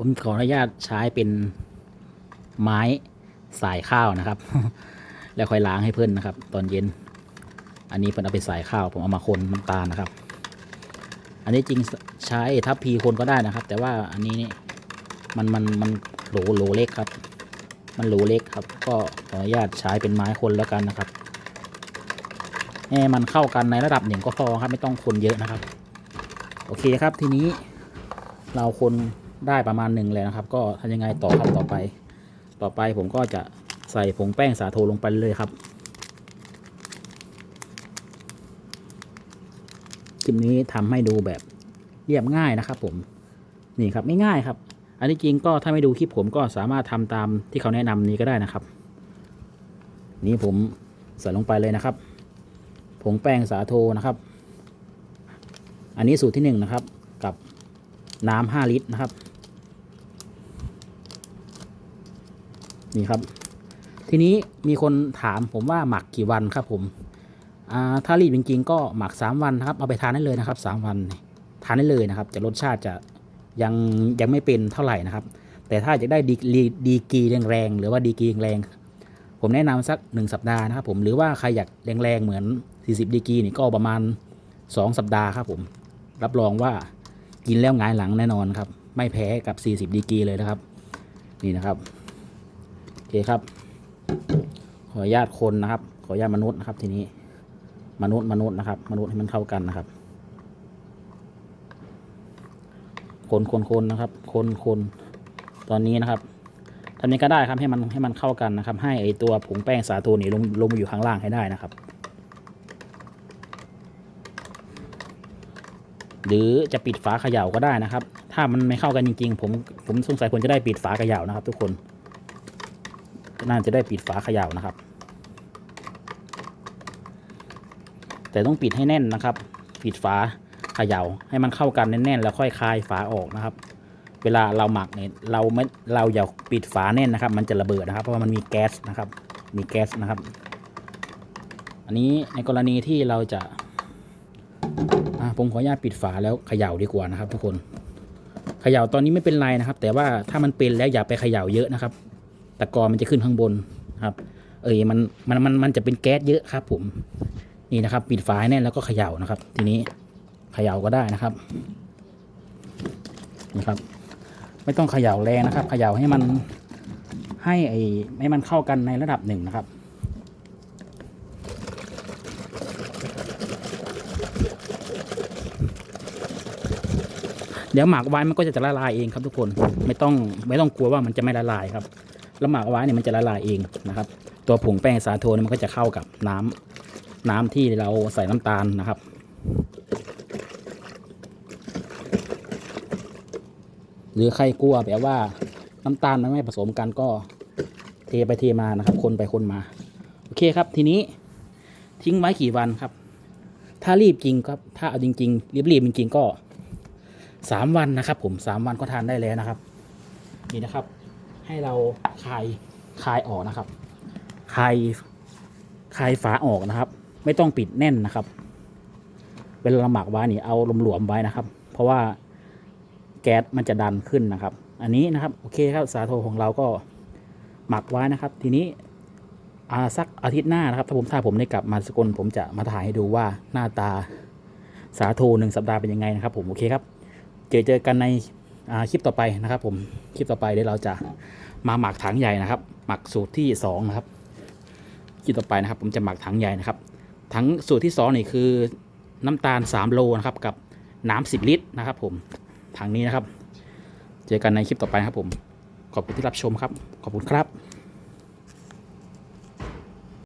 ผมขออนุญาตใช้เป็นไม้สายข้าวนะครับ แล้วค่อยล้างให้เพื่อนนะครับ ตอนเย็น อันนี้เพื่อนเอาไปสายข้าว ผมเอามาคนน้ำตาลนะครับ อันนี้จริงใช้ทัพพีคนก็ได้นะครับ แต่ว่าอันนี้นี่มันมันมันโหลโหลเล็กครับ มันโหลเล็กครับ ก็ขออนุญาตใช้เป็นไม้คนแล้วกันนะครับให้มันเข้ากันในระดับหนึ่งก็พอครับ ไม่ต้องคนเยอะนะครับ โอเคครับทีนี้เราคน ได้ประมาณหนึ่งเลยนะครับ ก็ทำยังไงต่อครับต่อไป ต่อไปผมก็จะใส่ผงแป้งสาโทลงไปเลยครับคลิปนี้ทำให้ดูแบบเรียบง่ายนะครับผมนี่ครับไม่ง่ายครับ อันที่จริงก็ถ้าไม่ดูคลิปผมก็สามารถทำตามที่เขาแนะนำนี้ก็ได้นะครับ นี่ผมใส่ลงไปเลยนะครับผงแป้งสาโทนะครับ อันนี้สูตรที่หนึ่งนะครับกับน้ำห้าลิตรนะครับ นี่ครับ ทีนี้มีคนถามผมว่าหมักกี่วันครับผมถ้ารีบจริงๆก็หมัก 3 วันนะครับเอาไปทานได้เลยนะครับ 3 วันทานได้เลยนะครับ จะรสชาติจะยังยังไม่เป็นเท่าไหร่นะครับ แต่ถ้าจะได้ดีดีกีแรงๆหรือว่าดีกีแรงๆผมแนะนำสัก 1 สัปดาห์นะครับผมหรือว่าใครอยากแรงๆเหมือน 40 ดีกีนี่ก็ประมาณ 2 สัปดาห์ครับผมรับรองว่ากินแล้วงายหลังแน่นอนครับ ไม่แพ้กับ 40 ดีกีเลยนะครับ นี่นะครับ เคครับ ขออนุญาตคนนะครับ ขออนุญาตมนุษย์นะครับ ทีนี้ มนุษย์มนุษย์นะครับ มนุษย์ให้มันเข้ากันนะครับ คนคนคนนะครับ คนคนตอนนี้นะครับทำนี้ก็ได้ครับให้มันให้มันเข้ากันนะครับ ให้ไอตัวผงแป้งสาโทนี่ลงลงมาอยู่ข้างล่างให้ได้นะครับ หรือจะปิดฝาเขย่าก็ได้นะครับ ถ้ามันไม่เข้ากันจริง ๆ ผมผมสงสัยควรจะได้ปิดฝาเขย่านะครับ ทุกคน น่าจะได้ปิดฝาเขย่านะครับ แต่ต้องปิดให้แน่นนะครับ ปิดฝาเขย่าให้มันเข้ากันแน่นๆแล้วค่อยคลายฝาออกนะครับ เวลาเราหมักเนี่ยเราไม่เราอย่าปิดฝาแน่นนะครับ มันจะระเบิดนะครับ เพราะว่ามันมีแก๊สนะครับ มีแก๊สนะครับ อันนี้ในกรณีที่เราจะอะผมขออนุญาตปิดฝาแล้วเขย่าดีกว่านะครับ ทุกคนเขย่าตอนนี้ไม่เป็นไรนะครับ แต่ว่าถ้ามันเป็นแล้วอย่าไปเขย่าเยอะนะครับ ตะกอมันจะขึ้นข้างบนครับ เอ้ยมันมันมันมันจะเป็นแก๊สเยอะครับ ผมนี่นะครับ ปิดฝาแน่นแล้วก็เขย่านะครับ ทีนี้เขย่าก็ได้นะครับนะครับ ไม่ต้องเขย่าแรงนะครับ เขย่าให้มันให้ไอ้ให้มันเข้ากันในระดับหนึ่งนะครับเดี๋ยวหมักไว้มันก็จะละลายเองครับทุกคนไม่ต้องไม่ต้องกลัวว่ามันจะไม่ละลายครับ แล้วหมักเอาไว้เนี่ยมันจะละลายเองนะครับ ตัวผงแป้งสาโทเนี่ยมันก็จะเข้ากับน้ำน้ำที่เราใส่น้ำตาลนะครับหรือใครกลัวแบบว่าน้ำตาลมันไม่ผสมกันก็เทไปเทมานะครับ คนไปคนมา โอเคครับ ทีนี้ทิ้งไว้กี่วันครับ ถ้ารีบจริงครับ ถ้าเอาจริง ๆ รีบๆจริงๆก็สามวันนะครับ ผมสามวันก็ทานได้แล้วนะครับ นี่นะครับ ให้เราคลายคลายออกนะครับคลายคลายฝาออกนะครับ ไม่ต้องปิดแน่นนะครับ เวลาเราหมักไว้นี่เอาหลวมๆไว้นะครับ เพราะว่าแก๊สมันจะดันขึ้นนะครับ อันนี้นะครับโอเคครับสาโทของเราก็หมักไว้นะครับ ทีนี้อาสักอาทิตย์หน้านะครับ ถ้าผมถ้าผมได้กลับมาสกลผมจะมาถ่ายให้ดูว่าหน้าตาสาโทหนึ่งสัปดาห์เป็นยังไงนะครับ ผมโอเคครับ เจอเจอกันใน คลิปต่อไปนะครับ ผมคลิปต่อไปเดี๋ยวเราจะมาหมักถังใหญ่นะครับ หมักสูตรที่สองนะครับคลิปต่อไปนะครับ ผมจะหมักถังใหญ่นะครับถังสูตรที่สองนี่คือน้ำตาล 3 โลนะครับ กับน้ำ10 ลิตรนะครับ ผมถังนี้นะครับ เจอกันในคลิปต่อไปครับผมขอบคุณที่รับชมครับ ขอบคุณครับ